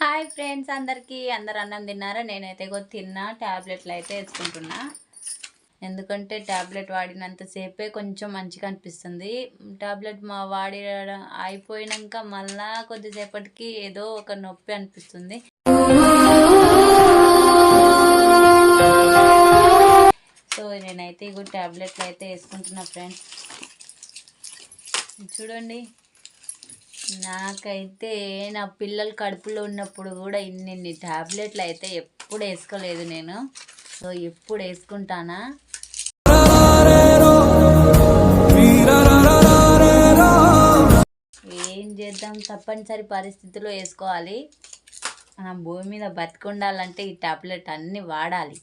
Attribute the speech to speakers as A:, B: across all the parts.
A: Hi friends అందరికీ. అందరు అన్నం తిన్నారా? నేనైతే కొద్ది తిన్నా. ట్యాబ్లెట్లు అయితే వేసుకుంటున్నా. ఎందుకంటే ట్యాబ్లెట్ వాడినంతసేపే కొంచెం మంచిగా అనిపిస్తుంది. ట్యాబ్లెట్ మా వాడి అయిపోయినాక మళ్ళా కొద్దిసేపటికి ఏదో ఒక నొప్పి అనిపిస్తుంది. సో నేనైతే ఇగో ట్యాబ్లెట్లు అయితే వేసుకుంటున్నా ఫ్రెండ్స్. చూడండి. నాకైతే నా పిల్లలు కడుపులో ఉన్నప్పుడు కూడా ఇన్ని టాబ్లెట్లు అయితే ఎప్పుడు వేసుకోలేదు నేను. సో ఎప్పుడు వేసుకుంటానా? ఏం చేద్దాం? తప్పనిసరి పరిస్థితుల్లో వేసుకోవాలి. మనం భూమి మీద బతికుండాలంటే ఈ టాబ్లెట్ అన్నీ వాడాలి.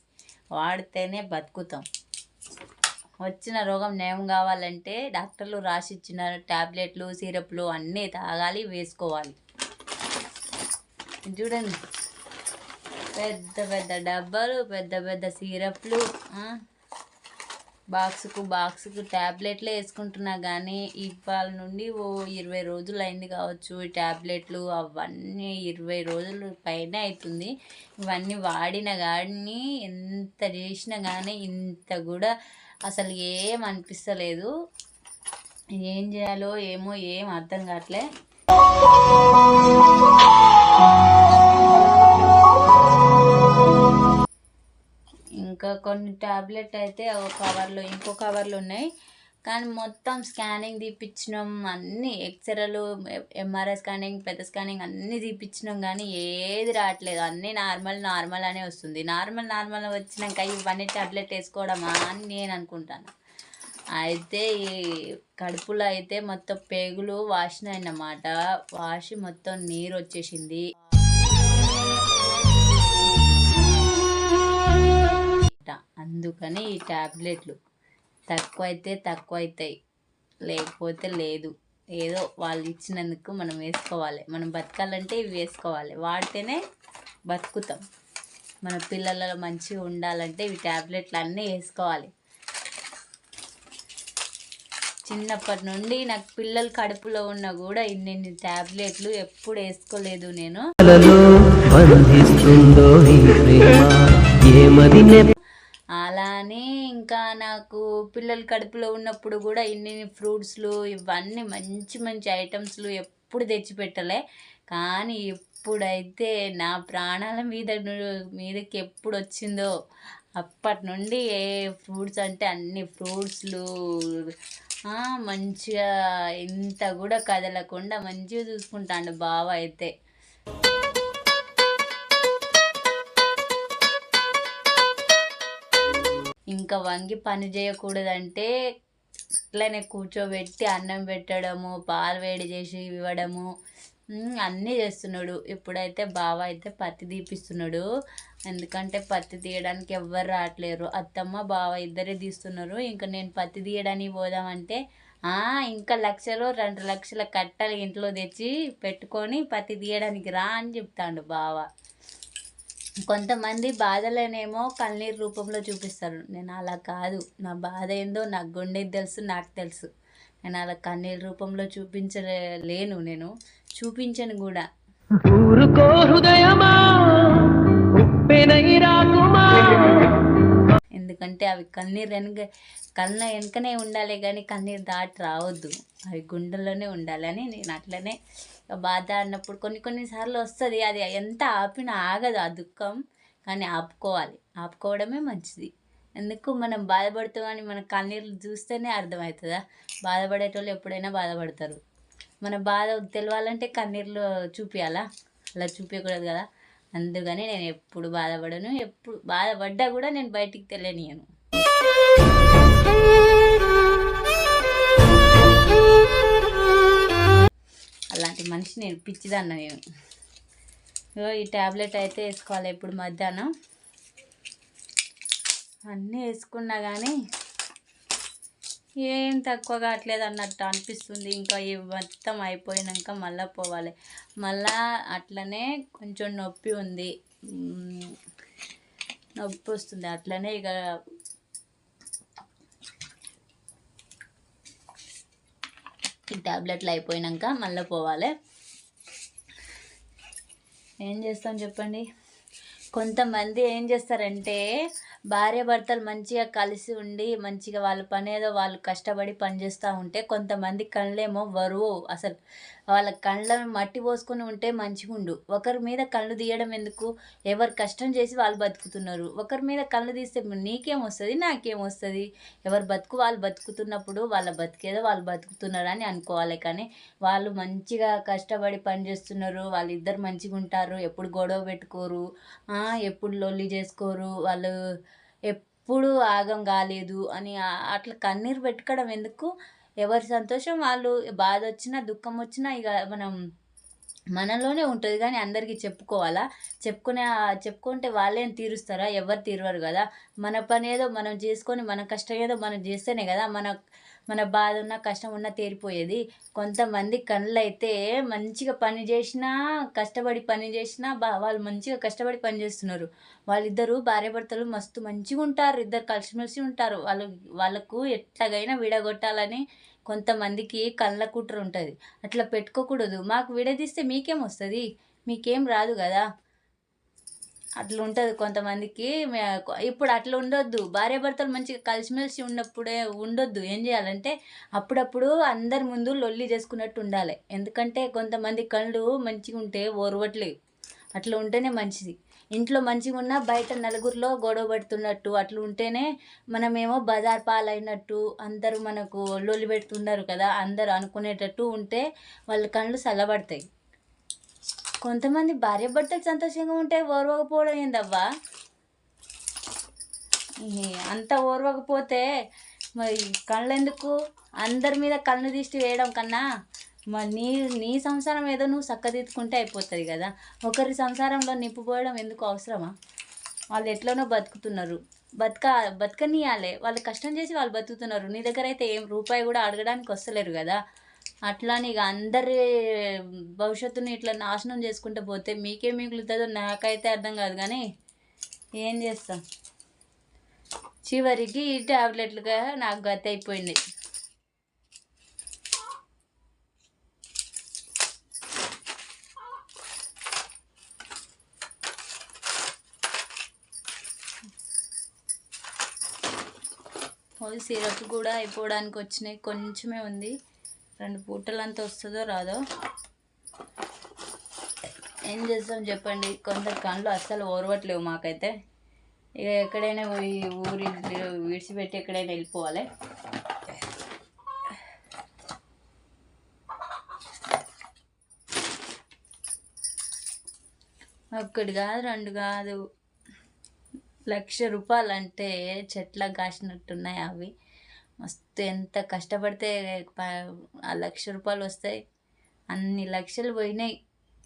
A: వాడితేనే బతుకుతాం. వచ్చిన రోగం నయం కావాలంటే డాక్టర్లు రాసిచ్చిన ట్యాబ్లెట్లు సిరప్లు అన్నీ తాగాలి వేసుకోవాలి. చూడండి. పెద్ద పెద్ద డబ్బాలు పెద్ద పెద్ద సిరప్లు బాక్స్కు బాక్సుకు ట్యాబ్లెట్లే వేసుకుంటున్నా కానీ ఇవాళ నుండి ఓ ఇరవై రోజులు అయింది కావచ్చు ఈ ట్యాబ్లెట్లు అవన్నీ ఇరవై రోజులు పైన అవుతుంది ఇవన్నీ వాడిన కానీ ఎంత చేసినా కానీ ఇంత కూడా అసలు ఏం అనిపిస్తలేదు. ఏం చేయాలో ఏమో ఏం అర్థం కావట్లే. ఇంకా కొన్ని టాబ్లెట్ అయితే ఒక కవర్లో ఇంకో కవర్లు ఉన్నాయి. కానీ మొత్తం స్కానింగ్ తీపిచ్చినాం అన్నీ ఎక్స్రేలు ఎంఆర్ఐ స్కానింగ్ పెద్ద స్కానింగ్ అన్నీ తీపిచ్చినాం కానీ ఏది రావట్లేదు. అన్నీ నార్మల్ నార్మల్ అనే వస్తుంది. నార్మల్ నార్మల్ వచ్చినాక ఇవన్నీ టాబ్లెట్ వేసుకోవడమా అని నేను అనుకుంటాను. అయితే ఈ కడుపులో అయితే మొత్తం పేగులు వాసిన అన్నమాట. వాసి మొత్తం నీరు వచ్చేసింది. అందుకని ఈ టాబ్లెట్లు. తక్కువ అయితే తక్కువ అవుతాయి లేకపోతే లేదు. ఏదో వాళ్ళు ఇచ్చినందుకు మనం వేసుకోవాలి. మనం బతకాలంటే ఇవి వేసుకోవాలి. వాడితేనే బతుకుతాం. మన పిల్లలలో మంచిగా ఉండాలంటే ఇవి టాబ్లెట్లు అన్నీ వేసుకోవాలి. చిన్నప్పటి నుండి నాకు పిల్లలు కడుపులో ఉన్నా కూడా ఇన్ని టాబ్లెట్లు ఎప్పుడు వేసుకోలేదు నేను.
B: ఏమది
A: నాకు పిల్లలు కడుపులో ఉన్నప్పుడు కూడా ఇన్ని ఫ్రూట్స్లు ఇవన్నీ మంచి మంచి ఐటమ్స్లు ఎప్పుడు తెచ్చిపెట్టలే కానీ ఎప్పుడైతే నా ప్రాణాల మీద మీదకి ఎప్పుడు వచ్చిందో అప్పటి నుండి ఏ ఫ్రూట్స్ అంటే అన్ని ఫ్రూట్స్లు మంచిగా ఇంత కూడా కదలకుండా మంచిగా చూసుకుంటాండు బావ అయితే. ఇంకా వంగి పని చేయకూడదంటే ఇట్లనే కూర్చోబెట్టి అన్నం పెట్టడము పాలు వేడి చేసి ఇవ్వడము అన్నీ చేస్తున్నాడు. ఇప్పుడైతే బావ అయితే పత్తి తీపిస్తున్నాడు. ఎందుకంటే పత్తి తీయడానికి ఎవ్వరు రావట్లేరు అత్తమ్మ బావ ఇద్దరే తీస్తున్నారు. ఇంకా నేను పత్తి తీయడానికి పోదామంటే ఇంకా లక్షలు రెండు లక్షల కట్టలు ఇంట్లో తెచ్చి పెట్టుకొని పత్తి తీయడానికి రా అని చెప్తాడు బావ. కొంతమంది బాధలనేమో కన్నీరు రూపంలో చూపిస్తారు. నేను అలా కాదు. నా బాధ ఏందో నాకు గుండెకి తెలుసు నాకు తెలుసు. నేను అలా కన్నీరు రూపంలో చూపించలేను నేను. చూపించను కూడా.
B: ఊరుకో హృదయమా?
A: ఎందుకంటే అవి కన్నీరు వెనక కళ్ళ వెనకనే ఉండాలి కానీ కన్నీరు దాటి రావద్దు. అవి గుండెల్లోనే ఉండాలని నేను అట్లనే బాధ అన్నప్పుడు కొన్ని కొన్నిసార్లు వస్తుంది. అది ఎంత ఆపినా ఆగదు ఆ దుఃఖం. కానీ ఆపుకోవాలి. ఆపుకోవడమే మంచిది. ఎందుకు మనం బాధపడుతామని మన కన్నీళ్ళు చూస్తేనే అర్థమవుతుందా బాధపడేటోళ్ళు ఎప్పుడైనా బాధపడతారు. మన బాధ తెలవాలంటే కన్నీళ్ళు చూపించాలా అలా చూపించకూడదు కదా? అందుకని నేను ఎప్పుడు బాధపడను. ఎప్పుడు బాధపడ్డా కూడా నేను బయటికి తెలియనియను అలాంటి మనిషి నేను పిచ్చిదన్న నేను. ఈ ట్యాబ్లెట్ అయితే వేసుకోవాలి ఇప్పుడు మధ్యాహ్నం. అన్నీ వేసుకున్నా కానీ ఏం తక్కువ కావట్లేదు అన్నట్టు అనిపిస్తుంది. ఇంకా ఈ మొత్తం అయిపోయినాక మళ్ళీ పోవాలి. మళ్ళా అట్లనే కొంచెం నొప్పి ఉంది. నొప్పి వస్తుంది. అట్లనే ఇక ఈ టాబ్లెట్లు అయిపోయినాక మళ్ళీ పోవాలి. ఏం చేస్తాం చెప్పండి? కొంతమంది ఏం చేస్తారంటే భార్య భర్తలు మంచిగా కలిసి ఉండి మంచిగా వాళ్ళ పని ఏదో వాళ్ళు కష్టపడి పని చేస్తూ ఉంటే కొంతమంది కళ్ళేమో వరువు. అసలు వాళ్ళ కళ్ళ మట్టి పోసుకొని ఉంటే మంచిగా ఉండు ఒకరి మీద కళ్ళు తీయడం ఎందుకు? ఎవరు కష్టం చేసి వాళ్ళు బతుకుతున్నారు. ఒకరి మీద కళ్ళు తీస్తే నీకేం వస్తుంది నాకేం వస్తుంది? ఎవరు బతుకు వాళ్ళు బతుకుతున్నప్పుడు వాళ్ళ బతికేదో వాళ్ళు బతుకుతున్నారు అని అనుకోవాలి. కానీ వాళ్ళు మంచిగా కష్టపడి పని చేస్తున్నారు. వాళ్ళిద్దరు మంచిగా ఉంటారు ఎప్పుడు గొడవ పెట్టుకోరు. ఎప్పుడు లొల్లి చేసుకోరు. వాళ్ళు ఎప్పుడు ఆగం కాలేదు అని అట్లా కన్నీరు పెట్టుకోవడం ఎందుకు? ఎవరి సంతోషం? వాళ్ళు బాధ వచ్చినా దుఃఖం వచ్చినా ఇక మనం మనలోనే ఉంటుంది కానీ అందరికీ చెప్పుకోవాలా? చెప్పుకునే చెప్పుకుంటే వాళ్ళేం తీరుస్తారా? ఎవరు తీరవరు కదా. మన పని ఏదో మనం చేసుకొని మన కష్టం ఏదో మనం చేస్తేనే కదా. మన మన బాధ ఉన్న కష్టం ఉన్న తేరిపోయేది. కొంతమంది కళ్ళు అయితే మంచిగా పని చేసినా కష్టపడి పని చేసినా బా వాళ్ళు మంచిగా కష్టపడి పని చేస్తున్నారు. వాళ్ళిద్దరూ భార్యాభర్తలు మస్తు మంచిగా ఉంటారు. ఇద్దరు కలిసిమెలిసి ఉంటారు. వాళ్ళు వాళ్ళకు ఎట్లాగైనా విడగొట్టాలని కొంతమందికి కళ్ళ కుట్ర ఉంటుంది. అట్లా పెట్టుకోకూడదు. మాకు విడదీస్తే మీకేం వస్తుంది? మీకేం రాదు కదా? అట్లా ఉంటుంది కొంతమందికి ఇప్పుడు అట్లా ఉండొద్దు. భార్యాభర్తలు మంచిగా కలిసిమెలిసి ఉన్నప్పుడే ఉండొద్దు. ఏం చేయాలంటే అప్పుడప్పుడు అందరి ముందు లొల్లి చేసుకున్నట్టు ఉండాలి. ఎందుకంటే కొంతమంది కళ్ళు మంచిగా ఉంటే ఓర్వట్లేవు అట్లా ఉంటేనే మంచిది. ఇంట్లో మంచిగా ఉన్నా బయట నలుగురిలో గొడవ పడుతున్నట్టు అట్లా ఉంటేనే మనమేమో బజార్ పాలైనట్టు అందరూ మనకు లొల్లి పెడుతున్నారు కదా అందరూ అనుకునేటట్టు ఉంటే వాళ్ళ కళ్ళు చల్లబడతాయి కొంతమంది భార్య భర్తలు సంతోషంగా ఉంటే ఓర్వకపోవడం ఏందవ్వా అంత ఓర్వకపోతే మరి కళ్ళెందుకు? అందరి మీద కళ్ళు దిష్టి వేయడం కన్నా మరి నీ నీ సంసారం ఏదో నువ్వు చక్కదిద్దుకుంటే అయిపోతుంది కదా. ఒకరి సంసారంలో నింపుపోవడం ఎందుకు అవసరమా? వాళ్ళు ఎట్లనో బతుకుతున్నారు. బతక బతకనియాలే. వాళ్ళు కష్టం చేసి వాళ్ళు బతుకుతున్నారు. నీ దగ్గర అయితే ఏం రూపాయి కూడా అడగడానికి వస్తలేరు కదా. అట్లా అని ఇక అందరి భవిష్యత్తుని ఇట్లా నాశనం చేసుకుంటూ పోతే మీకేం మిగులుతుందో నాకైతే అర్థం కాదు కానీ ఏం చేస్తాం? చివరికి ఈ టాబ్లెట్లుగా నాకు గతి అయిపోయింది. సిరప్ కూడా అయిపోవడానికి వచ్చినాయి కొంచెమే ఉంది. రెండు పూటలంతా వస్తుందో రాదో? ఏం చేస్తాం చెప్పండి. కొందరు కళ్ళు అస్సలు ఓరవట్లేవు మాకైతే. ఇక ఎక్కడైనా పోయి ఊరి విడిచిపెట్టి ఎక్కడైనా వెళ్ళిపోవాలి. ఒక్కటి కాదు రెండు కాదు. లక్ష రూపాయలు అంటే చెట్లకు కాసినట్టున్నాయి అవి. మస్తు ఎంత కష్టపడితే ఆ లక్ష రూపాయలు వస్తాయి. అన్ని లక్షలు పోయినాయి.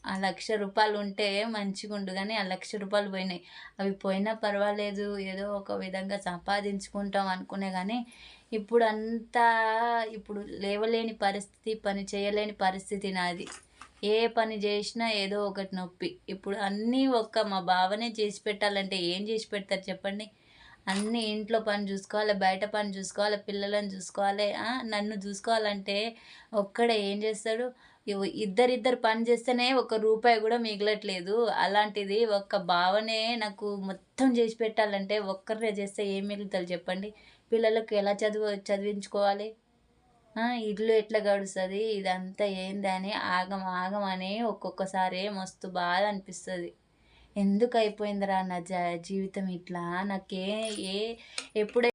A: ఆ లక్ష రూపాయలు ఉంటే మంచిగా ఉండు కానీ ఆ లక్ష రూపాయలు పోయినాయి. అవి పోయినా పర్వాలేదు. ఏదో ఒక విధంగా సంపాదించుకుంటాం అనుకునే కానీ ఇప్పుడు అంతా ఇప్పుడు లేవలేని పరిస్థితి పని చేయలేని పరిస్థితి నాది. ఏ పని చేసినా ఏదో ఒకటి నొప్పి. ఇప్పుడు అన్నీ ఒక్క మా బావనే చేసి పెట్టాలంటే ఏం చేసి పెడతారు చెప్పండి? అన్నీ ఇంట్లో పని చూసుకోవాలి బయట పని చూసుకోవాలి పిల్లలను చూసుకోవాలి నన్ను చూసుకోవాలంటే ఒక్కడే ఏం చేస్తాడు? ఇద్దరిద్దరు పని చేస్తేనే ఒక రూపాయి కూడా మిగలట్లేదు. అలాంటిది ఒక్క భావనే నాకు మొత్తం చేసి పెట్టాలంటే ఒక్కరే చేస్తే ఏం మిగులుతుంది చెప్పండి? పిల్లలకు ఎలా చదువు చదివించుకోవాలి? ఇల్లు ఎట్లా గడుస్తుంది? ఇదంతా ఏంది అని ఆగం ఆగం అని ఒక్కొక్కసారి మస్తు బాధ అనిపిస్తుంది. ఎందుకు అయిపోయిందిరా నా జ జీవితం ఇట్లా? నాకే ఏ ఎప్పుడైతే